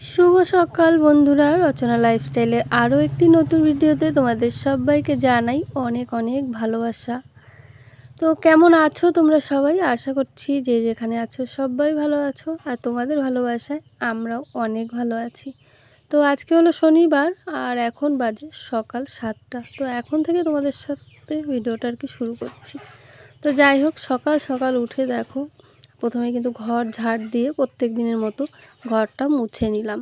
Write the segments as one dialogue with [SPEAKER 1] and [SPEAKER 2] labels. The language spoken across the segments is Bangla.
[SPEAKER 1] শুভ সকাল বন্ধুরা, রচনা লাইফস্টাইলের আরও একটি নতুন ভিডিওতে তোমাদের সবাইকে জানাই অনেক অনেক ভালোবাসা। তো কেমন আছো তোমরা সবাই? আশা করছি যে যেখানে আছো সবাই ভালো আছো আর তোমাদের ভালোবাসায় আমরাও অনেক ভালো আছি। তো আজকে হলো শনিবার আর এখন বাজে সকাল সাতটা। তো এখন থেকে তোমাদের সাথে ভিডিওটা আর কি শুরু করছি। তো যাই হোক, সকাল সকাল উঠে দেখো প্রথমে কিন্তু ঘর ঝাড় দিয়ে প্রত্যেক দিনের মতো ঘরটা মুছে নিলাম।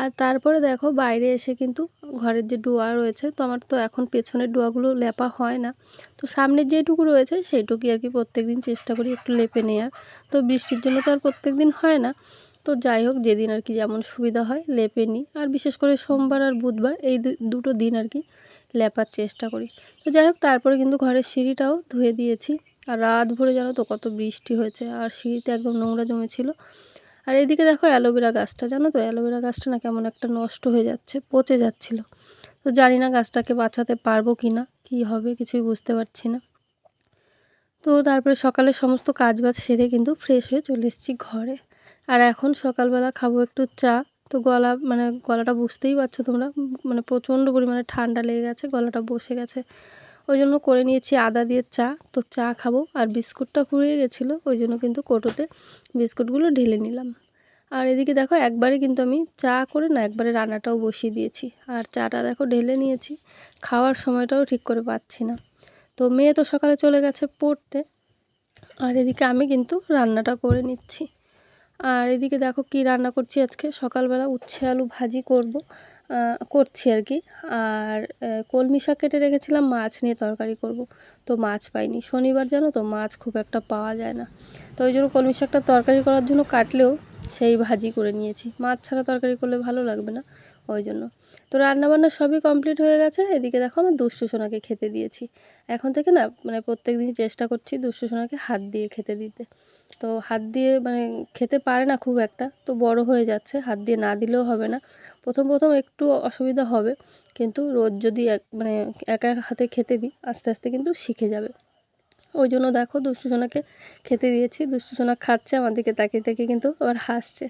[SPEAKER 1] আর তারপরে দেখো বাইরে এসে কিন্তু ঘরের যে ডোয়া রয়েছে, তো আমার তো এখন পেছনের ডোয়াগুলো লেপা হয় না। তো সামনের যেটুকু রয়েছে সেইটুকুই আর কি প্রত্যেক দিন চেষ্টা করি একটু লেপে নেওয়ার তো বৃষ্টির জন্য তো আর প্রত্যেক দিন হয় না। তো যাই হোক, যেদিন আর কি যেমন সুবিধা হয় লেপে নিই। আর বিশেষ করে সোমবার আর বুধবার এই দুটো দিন আর কি লেপার চেষ্টা করি। তো যাই হোক, তারপরে কিন্তু ঘরের সিঁড়িটাও ধুয়ে দিয়েছি। আর রাত ভরে জানো তো কত বৃষ্টি হয়েছে, আর সিঁড়িতে একদম নোংরা জমেছিল। আর এদিকে দেখো অ্যালোভেরা গাছটা, জানো তো অ্যালোভেরা গাছটা না কেমন একটা নষ্ট হয়ে যাচ্ছে, পচে যাচ্ছিল। তো জানি না গাছটাকে বাঁচাতে পারব কি না, কী হবে কিছুই বুঝতে পারছি না। তো তারপরে সকালে সমস্ত কাজ বাজ সেরে কিন্তু ফ্রেশ হয়ে চলে এসেছি ঘরে। আর এখন সকালবেলা খাব একটু চা। তো গলা মানে গলাটা বুঝতেই পারছ তোমরা মানে প্রচণ্ড পরিমাণে ঠান্ডা লেগে গেছে, গলাটা বসে গেছে। ওই জন্য করে নিয়েছি আদা দিয়ে চা। তো চা খাব। আর বিস্কুটটা ফুরিয়ে গেছিল ওই জন্য কিন্তু কোটোতে বিস্কুটগুলো ঢেলে নিলাম। আর এদিকে দেখো, একবারে কিন্তু আমি চা করে না, একবারে রান্নাটাও বসিয়ে দিয়েছি। আর চাটা দেখো ঢেলে নিয়েছি, খাওয়ার সময়টাও ঠিক করে পাচ্ছি না। তো মেয়ে তো সকালে চলে গেছে পড়তে। আর এদিকে আমি কিন্তু রান্নাটা করে নিচ্ছি। আর এদিকে দেখো কি রান্না করছি আজকে? সকালবেলা উচ্ছে আলু ভাজি করব। করছি আর কি। আর কলমি শাক কেটে রেখেছিলাম, মাছ নিয়ে তরকারি করব। তো মাছ পাইনি। শনিবার জানো তো, মাছ খুব একটা পাওয়া যায় না। তো ওই জন্য কলমি শাকটা তরকারি করার জন্য কাটলেও সেই ভাজি করে নিয়েছি। মাছ ছাড়া তরকারি করলে ভালো লাগবে না। ওই জন্য। তো রান্নাবান্না সবই কমপ্লিট হয়ে গেছে। এদিকে দেখো আমার দুষ্টু সোনাকে খেতে দিয়েছি। এখন থেকে না মানে প্রত্যেক দিন চেষ্টা করছি দুষ্টু সোনাকে হাত দিয়ে খেতে দিতে। তো হাত দিয়ে মানে খেতে পারে না খুব একটা, তো বড় হয়ে যাচ্ছে। হাত দিয়ে না দিলেও হবে না। প্রথম প্রথম একটু অসুবিধা হবে, কিন্তু রোজ যদি এক মানে একা হাতে খেতে দিই, আস্তে আস্তে কিন্তু শিখে যাবে। ওই জন্য দেখো দুষ্টু সোনাকে খেতে দিয়েছি। দুষ্টু সোনা খাচ্ছে আমার দিকে তাকিয়ে তাকিয়ে কিন্তু আবার হাসছে।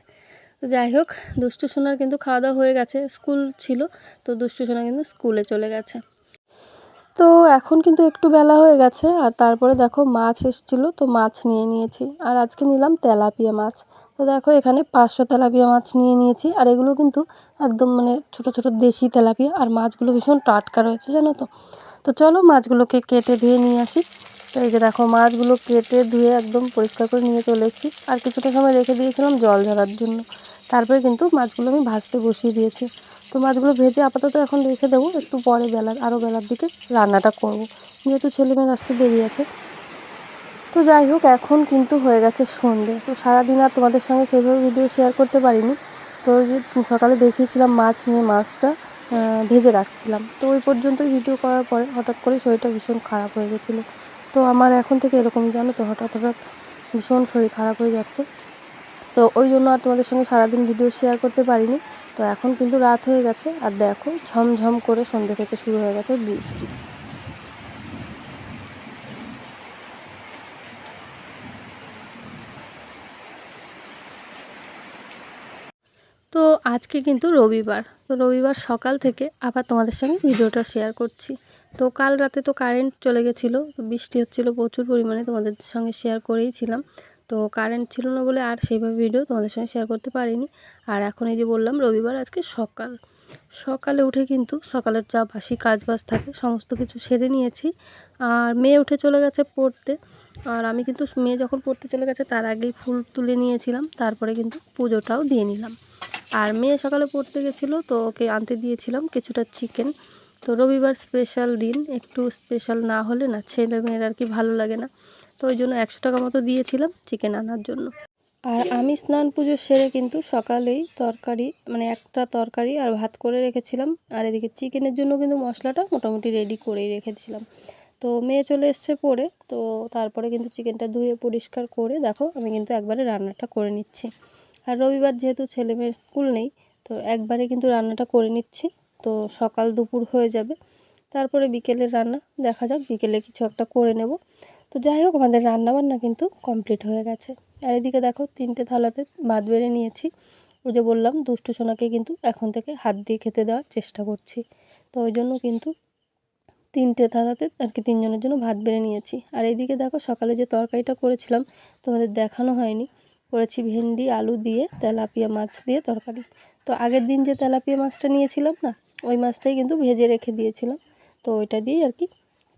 [SPEAKER 1] যাই হোক, দুষ্টু সোনার কিন্তু খাওয়া দাওয়া হয়ে গেছে। স্কুল ছিল, তো দুষ্টু সোনা কিন্তু স্কুলে চলে গেছে। তো এখন কিন্তু একটু বেলা হয়ে গেছে, আর তারপরে দেখো মাছ এসেছিল, তো মাছ নিয়ে নিয়েছি। আর আজকে নিলাম তেলাপিয়া মাছ। তো দেখো এখানে পাঁচশো তেলাপিয়া মাছ নিয়ে নিয়েছি, আর এগুলো কিন্তু একদম মানে ছোট ছোট দেশি তেলাপিয়া, আর মাছগুলো ভীষণ টাটকা রয়েছে, জানো তো। তো চলো মাছগুলোকে কেটে ধুয়ে নিয়ে আসি। তো এই যে দেখো মাছগুলো কেটে ধুয়ে একদম পরিষ্কার করে নিয়ে চলে এসেছি, আর কিছুটা সময় রেখে দিয়েছিলাম জল ঝরার জন্য। তারপরে কিন্তু মাছগুলো আমি ভাজতে বসিয়ে দিয়েছি। তো মাছগুলো ভেজে আপাতত এখন রেখে দেবো, একটু পরে বেলার আরও বেলার দিকে রান্নাটা করব। যেহেতু ছেলেমেয়ের আসতে দেরি আছে। তো যাই হোক, এখন কিন্তু হয়ে গেছে সন্ধে। তো সারাদিন আর তোমাদের সঙ্গে সেইভাবে ভিডিও শেয়ার করতে পারিনি। তো সকালে দেখিয়েছিলাম মাছ নিয়ে, মাছটা ভেজে রাখছিলাম। তো ওই পর্যন্তই ভিডিও করার পরে হঠাৎ করে শরীরটা ভীষণ খারাপ হয়ে গেছিল। তো আমার এখন থেকে এরকম জানো তো, হঠাৎ হঠাৎ ভীষণ শরীর খারাপ হয়ে যাচ্ছে। তো ওই জন্য আর তোমাদের সঙ্গে সারাদিন ভিডিও শেয়ার করতে পারিনি। তো এখন কিন্তু রাত হয়ে গেছে, আর দেখো ঝমঝম করে সন্ধ্যে থেকে শুরু হয়ে গেছে বৃষ্টি। তো আজকে কিন্তু রবিবার, তো রবিবার সকাল থেকে আবার তোমাদের সঙ্গে ভিডিওটা শেয়ার করছি। তো কাল রাতে তো কারেন্ট চলে গেছিল বৃষ্টি হচ্ছিল প্রচুর পরিমাণে তোমাদের সঙ্গে শেয়ার করেইছিলাম তো কারেন্ট ছিল না বলে আর সেইভাবে ভিডিও তোমাদের সঙ্গে শেয়ার করতে পারিনি। আর এখন এই যে বললাম, রবিবার আজকে সকাল। সকালে উঠে কিন্তু সকালের যা বাসি কাজ বাজ থাকে, সমস্ত কিছু সেরে নিয়েছি। আর মেয়ে উঠে চলে গেছে পড়তে। আর আমি কিন্তু মেয়ে যখন পড়তে চলে গেছে, তার আগেই ফুল তুলে নিয়েছিলাম। তারপরে কিন্তু পুজোটাও দিয়ে নিলাম। আর মেয়ে সকালে পড়তে গেছিল, তো ওকে আনতে দিয়েছিলাম কিছুটা চিকেন তো রবিবার স্পেশাল দিন, একটু স্পেশাল না হলে না, ছেলে মেয়ের আর কি ভালো লাগে না। তো ওই জন্য একশো টাকা মতো দিয়েছিলাম চিকেন আনার জন্য। আর আমি স্নান পুজো সেরে কিন্তু সকালেই তরকারি মানে একটা তরকারি আর ভাত করে রেখেছিলাম। আর এদিকে চিকেনের জন্য কিন্তু মশলাটা মোটামুটি রেডি করেই রেখেছিলাম। তো মেয়ে চলে এসছে পরে, তো তারপরে কিন্তু চিকেনটা ধুয়ে পরিষ্কার করে, দেখো আমি কিন্তু একবারে রান্নাটা করে নিচ্ছি। আর রবিবার যেহেতু ছেলে মেয়ের স্কুল নেই, তো একবারে কিন্তু রান্নাটা করে নিচ্ছি। তো সকাল দুপুর হয়ে যাবে, তারপরে বিকেলের রান্না, দেখা যাক বিকেলে কিছু একটা করে নেব। তো যাই হোক, আমাদের রান্নাবান্না কিন্তু কমপ্লিট হয়ে গেছে। আর এদিকে দেখো, তিনটে থালাতে ভাত বেড়ে নিয়েছি। ওই যে বললাম, দুষ্টু সোনাকে কিন্তু এখন থেকে হাত দিয়ে খেতে দেওয়ার চেষ্টা করছি। তো ওই জন্য কিন্তু তিনটে থালাতে আর কি তিনজনের জন্য ভাত বেড়ে নিয়েছি। আর এইদিকে দেখো, সকালে যে তরকারিটা করেছিলাম, তোমাদের দেখানো হয়নি। করেছি ভেন্ডি, আলু দিয়ে, তেলাপিয়া মাছ দিয়ে তরকারি। তো আগের দিন যে তেলাপিয়া মাছটা নিয়েছিলাম না, ওই মাছটাই কিন্তু ভেজে রেখে দিয়েছিলাম। তো ওইটা দিয়েই আর কি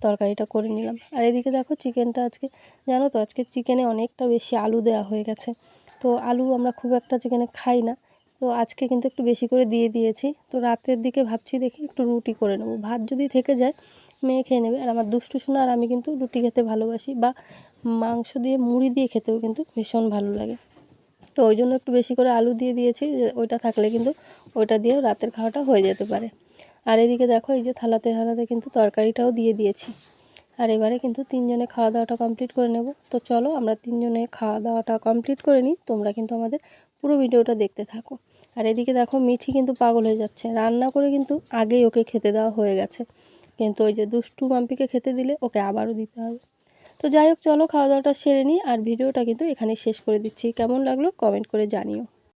[SPEAKER 1] তরকারিটা করে নিলাম। আর এদিকে দেখো চিকেনটা আজকে, জানো তো আজকে চিকেনে অনেকটা বেশি আলু দেওয়া হয়ে গেছে। তো আলু আমরা খুব একটা চিকেনে খাই না। তো আজকে কিন্তু একটু বেশি করে দিয়ে দিয়েছি। তো রাতের দিকে ভাবছি দেখি একটু রুটি করে নেব। ভাত যদি থেকে যায়, মেয়ে খেয়ে নেবে। আর আমার দুষ্টু শোনা আর আমি কিন্তু রুটি খেতে ভালোবাসি বা মাংস দিয়ে মুড়ি দিয়ে খেতেও কিন্তু ভীষণ ভালো লাগে। তো ওই জন্য একটু বেশি করে আলু দিয়ে দিয়েছি। ওইটা থাকলে কিন্তু ওইটা দিয়েও রাতের খাওয়াটা হয়ে যেতে পারে। আর এদিকে দেখো, এই যে থালাতে থালাতে কিন্তু তরকারিটাও দিয়ে দিয়েছি। আর এবারে কিন্তু তিনজনে খাওয়া দাওয়াটা কমপ্লিট করে নেব। তো চলো, আমরা তিনজনে খাওয়া দাওয়াটা কমপ্লিট করে নিই। তোমরা কিন্তু আমাদের পুরো ভিডিওটা দেখতে থাকো। আর এদিকে দেখো, মিঠি কিন্তু পাগল হয়ে যাচ্ছে। রান্না করে কিন্তু আগেই ওকে খেতে দেওয়া হয়ে গেছে। কিন্তু ওই যে দুষ্টু মাম্পিকে খেতে দিলে ওকে আবারও দিতে হবে। তো যাই হোক, চলো খাওয়া দাওয়াটা সেরে নিই। আর ভিডিওটা কিন্তু এখানে শেষ করে দিচ্ছি। কেমন লাগল কমেন্ট করে জানিও।